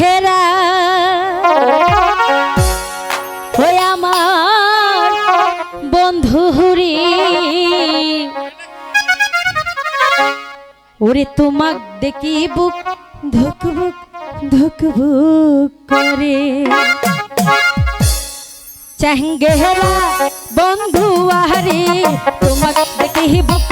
হেরা বন্ধু হুরি। ওরে তোমাক দেখি বুক ধুক বুক ধুক বুক করে। চাহেঙ্গেরা বন্ধু আহারে, তোমাক দেখি বুক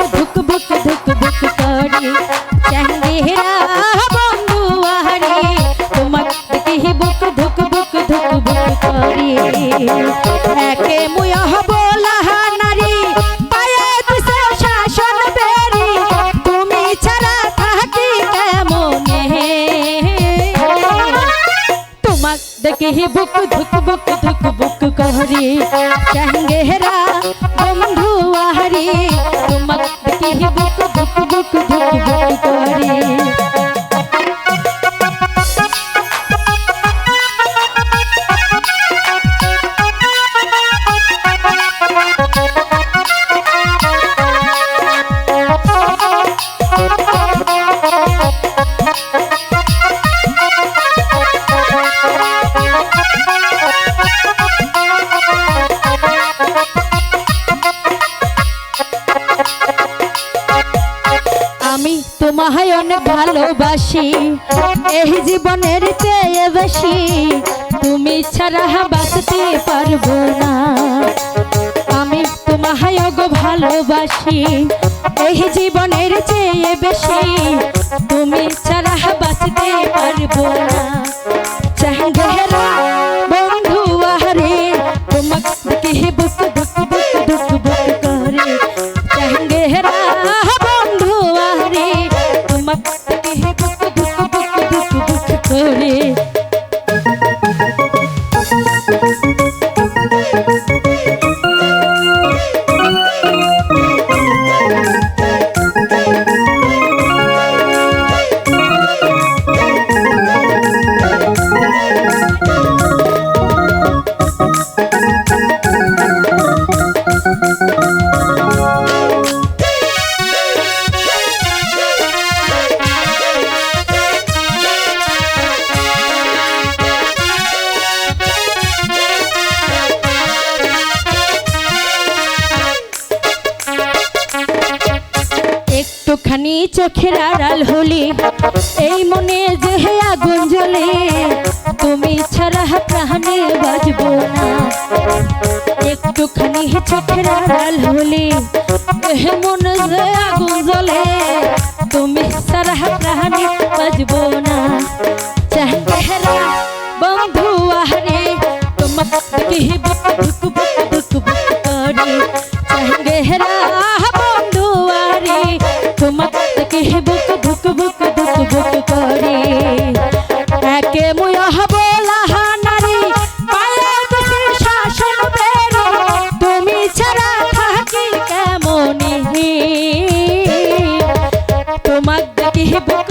তোমাক দেখে বুক ধুক বুক ধুক বুক কহরি চাহেরা বন্ধু আহারি তোমাক দেখে বুক ধুক বুক ধুক বুক কহরি আমি তোমায় অনেক ভালোবাসি, এই জীবনের চেয়ে বেশি। তুমি ছাড়া বাঁচতে পারব না। আমি তোমায় গো ভালোবাসি, এই জীবনের চেয়ে বেশি। তুমি ছাড়া চোখের আড়াল হলি, এই মনে যে আগুন জ্বলে, তুমি ছাড়া প্রাণে বাজব না। একটুখানি চোখের আড়াল হলি এ মনে যে আগুন জ্বলে, তুমি ছাড়া প্রাণে বাজব না। চাহেরা বন্ধু আহারে তোমাকে কি বুক করে। চাহেরা ভুক ভুক বুক বুক করে। একে মুয়া শাসন তুমি ছাড়া কেমন তোমার দেখি বুক